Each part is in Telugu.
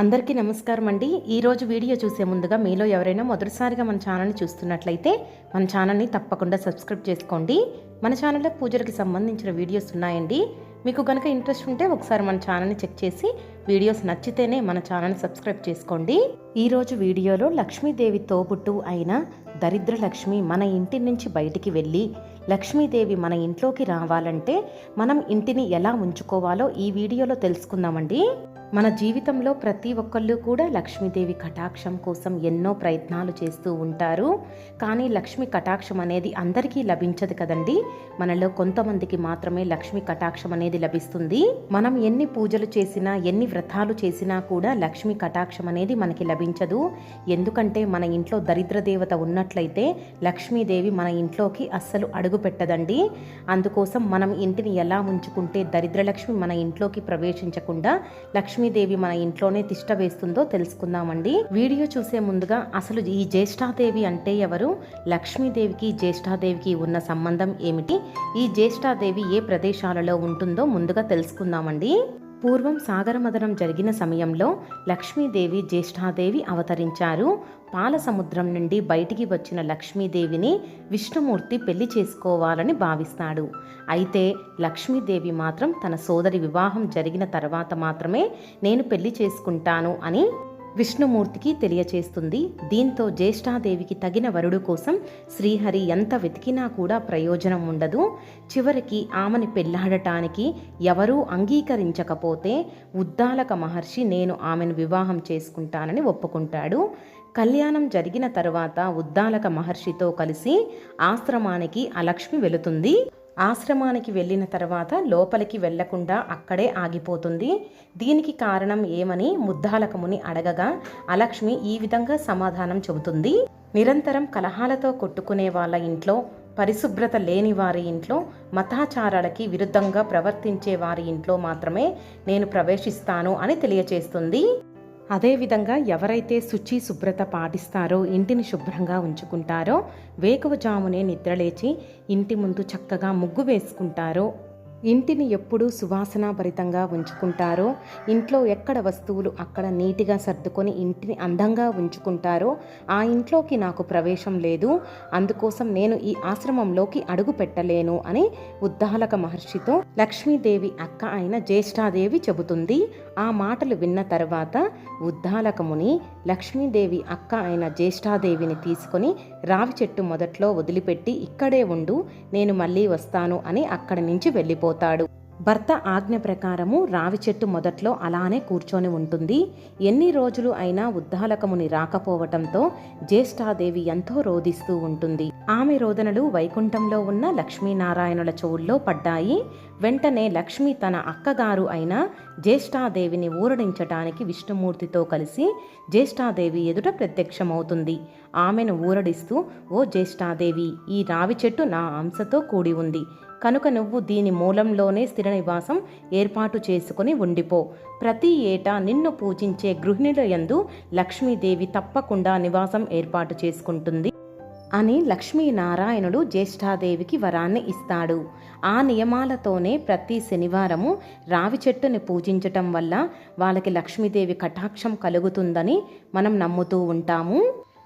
అందరికీ నమస్కారం అండి. ఈరోజు వీడియో చూసే ముందుగా మీలో ఎవరైనా మొదటిసారిగా మన ఛానల్ని చూస్తున్నట్లయితే మన ఛానల్ని తప్పకుండా సబ్స్క్రైబ్ చేసుకోండి. మన ఛానల్లో పూజలకి సంబంధించిన వీడియోస్ ఉన్నాయండి. మీకు కనుక ఇంట్రెస్ట్ ఉంటే ఒకసారి మన ఛానల్ని చెక్ చేసి వీడియోస్ నచ్చితేనే మన ఛానల్ సబ్స్క్రైబ్ చేసుకోండి. ఈరోజు వీడియోలో లక్ష్మీదేవి తోబుట్టు అయిన దరిద్ర లక్ష్మి మన ఇంటి నుంచి బయటికి వెళ్ళి లక్ష్మీదేవి మన ఇంట్లోకి రావాలంటే మనం ఇంటిని ఎలా ఉంచుకోవాలో ఈ వీడియోలో తెలుసుకుందామండి. మన జీవితంలో ప్రతి ఒక్కళ్ళు కూడా లక్ష్మీదేవి కటాక్షం కోసం ఎన్నో ప్రయత్నాలు చేస్తూ ఉంటారు. కానీ లక్ష్మి కటాక్షం అనేది అందరికీ లభించదు కదండి. మనలో కొంతమందికి మాత్రమే లక్ష్మి కటాక్షం అనేది లభిస్తుంది. మనం ఎన్ని పూజలు చేసినా ఎన్ని వ్రతాలు చేసినా కూడా లక్ష్మి కటాక్షం అనేది మనకి లభించదు. ఎందుకంటే మన ఇంట్లో దరిద్ర దేవత ఉన్నట్లయితే లక్ష్మీదేవి మన ఇంట్లోకి అస్సలు అడుగు పెట్టదండి. అందుకోసం మనం ఇంటిని ఎలా ఉంచుకుంటే దరిద్రలక్ష్మి మన ఇంట్లోకి ప్రవేశించకుండా లక్ష్మీదేవి మన ఇంట్లోనే తిష్ట వేస్తుందో తెలుసుకుందామండి. వీడియో చూసే ముందుగా అసలు ఈ జ్యేష్ఠాదేవి అంటే ఎవరు? లక్ష్మీదేవికి జ్యేష్ఠాదేవికి ఉన్న సంబంధం ఏమిటి? ఈ జ్యేష్ఠాదేవి ఏ ప్రదేశాలలో ఉంటుందో ముందుగా తెలుసుకుందామండి. పూర్వం సాగరమదనం జరిగిన సమయంలో లక్ష్మీదేవి జ్యేష్ఠాదేవి అవతరించారు. పాల సముద్రం నుండి బయటికి వచ్చిన లక్ష్మీదేవిని విష్ణుమూర్తి పెళ్ళి చేసుకోవాలని భావిస్తాడు. అయితే లక్ష్మీదేవి మాత్రం తన సోదరి వివాహం జరిగిన తర్వాత మాత్రమే నేను పెళ్ళి చేసుకుంటాను అని విష్ణుమూర్తికి తెలియచేస్తుంది. దీంతో జ్యేష్ఠాదేవికి తగిన వరుడు కోసం శ్రీహరి ఎంత వెతికినా కూడా ప్రయోజనం ఉండదు. చివరికి ఆమెని పెళ్ళాడటానికి ఎవరూ అంగీకరించకపోతే ఉద్దాలక మహర్షి నేను ఆమెను వివాహం చేసుకుంటానని ఒప్పుకుంటాడు. కళ్యాణం జరిగిన తర్వాత ఉద్దాలక మహర్షితో కలిసి ఆశ్రమానికి అలక్ష్మి వెళుతుంది. ఆశ్రమానికి వెళ్ళిన తర్వాత లోపలికి వెళ్ళకుండా అక్కడే ఆగిపోతుంది. దీనికి కారణం ఏమని ముద్దాలకముని అడగగా అలక్ష్మి ఈ విధంగా సమాధానం చెబుతుంది. నిరంతరం కలహాలతో కొట్టుకునే వాళ్ళ ఇంట్లో పరిశుభ్రత లేని వారి ఇంట్లో మతాచారాలకి విరుద్ధంగా ప్రవర్తించే వారి ఇంట్లో మాత్రమే నేను ప్రవేశిస్తాను అని తెలియచేస్తుంది. అదేవిధంగా ఎవరైతే శుచి శుభ్రత పాటిస్తారో ఇంటిని శుభ్రంగా ఉంచుకుంటారో వేకువజామునే నిద్రలేచి ఇంటి ముందు చక్కగా ముగ్గు వేసుకుంటారో ఇంటిని ఎప్పుడూ సువాసనాభరితంగా ఉంచుకుంటారో ఇంట్లో ఎక్కడ వస్తువులు అక్కడ నీటిగా సర్దుకొని ఇంటిని అందంగా ఉంచుకుంటారో ఆ ఇంట్లోకి నాకు ప్రవేశం లేదు. అందుకోసం నేను ఈ ఆశ్రమంలోకి అడుగు పెట్టలేను అని ఉద్దాలక మహర్షితో లక్ష్మీదేవి అక్క అయిన జ్యేష్ఠాదేవి చెబుతుంది. ఆ మాటలు విన్న తర్వాత ఉద్దాలకముని లక్ష్మీదేవి అక్క అయిన జ్యేష్ఠాదేవిని తీసుకొని రావి చెట్టు మొదట్లో వదిలిపెట్టి ఇక్కడే ఉండు నేను మళ్ళీ వస్తాను అని అక్కడి నుంచి వెళ్ళిపోతాడు భర్త ఆజ్ఞ ప్రకారము రావి చెట్టు మొదట్లో అలానే కూర్చొని ఉంటుంది. ఎన్ని రోజులు అయినా ఉద్దాలకముని రాకపోవటంతో జ్యేష్ఠాదేవి ఎంతో రోధిస్తూ ఉంటుంది. ఆమె రోదనలు వైకుంఠంలో ఉన్న లక్ష్మీనారాయణుల చెవుల్లో పడ్డాయి. వెంటనే లక్ష్మి తన అక్కగారు అయిన జ్యేష్ఠాదేవిని ఊరడించటానికి విష్ణుమూర్తితో కలిసి జ్యేష్ఠాదేవి ఎదుట ప్రత్యక్షమవుతుంది. ఆమెను ఊరడిస్తూ ఓ జ్యేష్ఠాదేవి ఈ రావి చెట్టు నా అంశతో కూడి ఉంది. కనుక నువ్వు దీని మూలంలోనే స్థిర నివాసం ఏర్పాటు చేసుకుని ఉండిపో. ప్రతి ఏటా నిన్ను పూజించే గృహిణుల యందు లక్ష్మీదేవి తప్పకుండా నివాసం ఏర్పాటు చేసుకుంటుంది అని లక్ష్మీనారాయణుడు జ్యేష్ఠాదేవికి వరాన్ని ఇస్తాడు. ఆ నియమాలతోనే ప్రతి శనివారము రావి చెట్టుని పూజించటం వల్ల వాళ్ళకి లక్ష్మీదేవి కటాక్షం కలుగుతుందని మనం నమ్ముతూ ఉంటాము.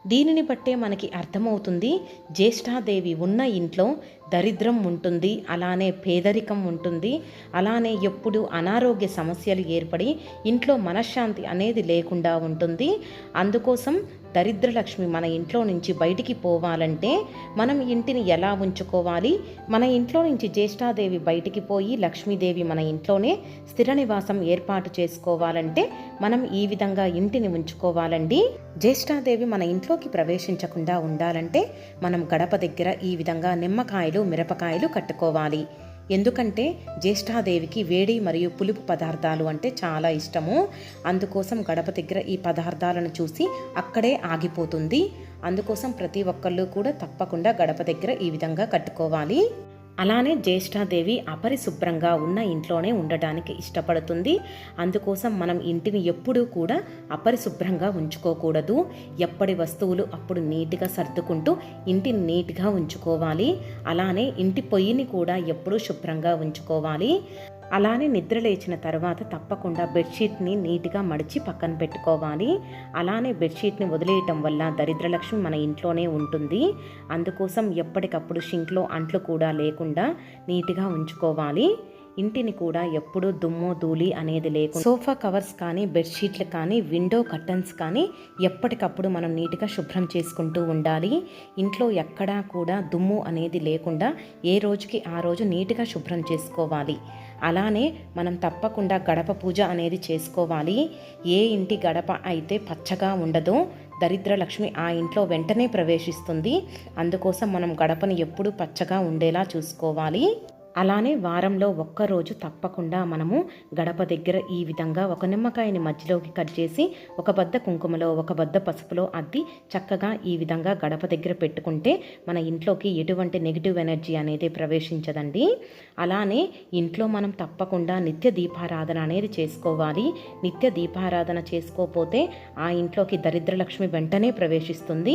దీనిని బట్టే మనకి అర్థమవుతుంది జ్యేష్ఠాదేవి ఉన్న ఇంట్లో దరిద్రం ఉంటుంది అలానే పేదరికం ఉంటుంది అలానే ఎప్పుడు అనారోగ్య సమస్యలు ఏర్పడి ఇంట్లో మనశ్శాంతి అనేది లేకుండా ఉంటుంది. అందుకోసం దరిద్రలక్ష్మి మన ఇంట్లో నుంచి బయటికి పోవాలంటే మనం ఇంటిని ఎలా ఉంచుకోవాలి? మన ఇంట్లో నుంచి జ్యేష్ఠాదేవి బయటికి పోయి లక్ష్మీదేవి మన ఇంట్లోనే స్థిర నివాసం ఏర్పాటు చేసుకోవాలంటే మనం ఈ విధంగా ఇంటిని ఉంచుకోవాలండి. జ్యేష్ఠాదేవి మన ఇంట్లోకి ప్రవేశించకుండా ఉండాలంటే మనం గడప దగ్గర ఈ విధంగా నిమ్మకాయలు మిరపకాయలు కట్టుకోవాలి. ఎందుకంటే జ్యేష్ఠాదేవికి వేడి మరియు పులుపు పదార్థాలు అంటే చాలా ఇష్టము. అందుకోసం గడప దగ్గర ఈ పదార్థాలను చూసి అక్కడే ఆగిపోతుంది. అందుకోసం ప్రతి ఒక్కళ్ళు కూడా తప్పకుండా గడప దగ్గర ఈ విధంగా కట్టుకోవాలి. అలానే జ్యేష్ఠాదేవి అపరిశుభ్రంగా ఉన్న ఇంట్లోనే ఉండటానికి ఇష్టపడుతుంది. అందుకోసం మనం ఇంటిని ఎప్పుడూ కూడా అపరిశుభ్రంగా ఉంచుకోకూడదు. ఎప్పటి వస్తువులు అప్పుడు నీట్గా సర్దుకుంటూ ఇంటిని నీట్గా ఉంచుకోవాలి. అలానే ఇంటి పొయ్యిని కూడా ఎప్పుడూ శుభ్రంగా ఉంచుకోవాలి. అలానే నిద్ర లేచిన తర్వాత తప్పకుండా బెడ్షీట్ని నీట్గా మడిచి పక్కన పెట్టుకోవాలి. అలానే బెడ్షీట్ని వదిలేయటం వల్ల దరిద్రలక్ష్మి మన ఇంట్లోనే ఉంటుంది. అందుకోసం ఎప్పటికప్పుడు షింక్లో అంట్లు కూడా లేకుండా నీట్గా ఉంచుకోవాలి. ఇంటిని కూడా ఎప్పుడూ దుమ్ము ధూళి అనేది లేకుండా సోఫా కవర్స్ కానీ బెడ్షీట్లు కానీ విండో కర్టన్స్ కానీ ఎప్పటికప్పుడు మనం నీట్గా శుభ్రం చేసుకుంటూ ఉండాలి. ఇంట్లో ఎక్కడా కూడా దుమ్ము అనేది లేకుండా ఏ రోజుకి ఆ రోజు నీట్గా శుభ్రం చేసుకోవాలి. అలానే మనం తప్పకుండా గడప పూజ అనేది చేసుకోవాలి. ఏ ఇంటి గడప అయితే పచ్చగా ఉండదో దరిద్ర లక్ష్మి ఆ ఇంట్లో వెంటనే ప్రవేశిస్తుంది. అందుకోసం మనం గడపను ఎప్పుడూ పచ్చగా ఉండేలా చూసుకోవాలి. అలానే వారంలో ఒక్కరోజు తప్పకుండా మనము గడప దగ్గర ఈ విధంగా ఒక నిమ్మకాయని మధ్యలోకి కట్ చేసి ఒక బద్ద కుంకుమలో ఒక బద్ద పసుపులో అద్ది చక్కగా ఈ విధంగా గడప దగ్గర పెట్టుకుంటే మన ఇంట్లోకి ఎటువంటి నెగిటివ్ ఎనర్జీ అనేది ప్రవేశించదండి. అలానే ఇంట్లో మనం తప్పకుండా నిత్య దీపారాధన అనేది చేసుకోవాలి. నిత్య దీపారాధన చేసుకోకపోతే ఆ ఇంట్లోకి దరిద్రలక్ష్మి వెంటనే ప్రవేశిస్తుంది.